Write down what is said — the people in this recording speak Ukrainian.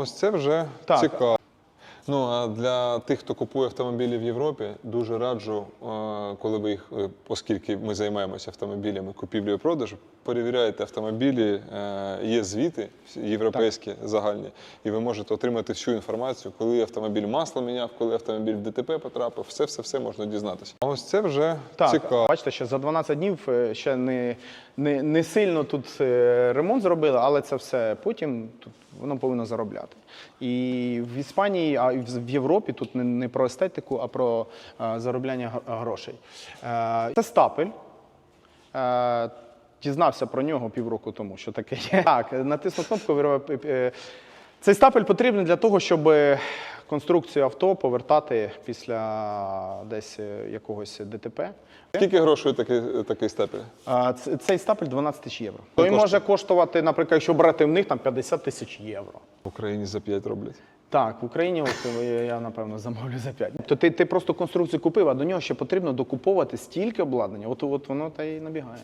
ось це вже Так. цікаво. Ну а для тих, хто купує автомобілі в Європі, дуже раджу, е, коли ви їх, е, оскільки ми займаємося автомобілями купівлею і продажу, перевіряєте автомобілі, е, є звіти європейські загальні, і ви можете отримати всю інформацію, коли автомобіль масло міняв, коли автомобіль в ДТП потрапив, все, все, все можна дізнатися. А ось це вже Так, цікаво. бачите, що за 12 днів ще не, не, не сильно тут ремонт зробили, але це все потім тут воно повинно заробляти. І в Іспанії, а в Європі тут не, про естетику, а про е, заробляння грошей. Е, це стапель. Е, Дізнався про нього півроку тому, що таке є. Так, натисну кнопку. е, Цей стапель потрібен для того, щоб конструкцію авто повертати після десь якогось ДТП. Скільки грошей такий, такий степель? А, Цей стапель 12 тисяч євро. Той може коштувати, наприклад, якщо брати в них там 50 тисяч євро. В Україні за 5 роблять. Так, в Україні е, я напевно замовлю за 5. То ти, ти просто конструкцію купив, а до нього ще потрібно докуповувати стільки обладнання. От, от воно та й набігає.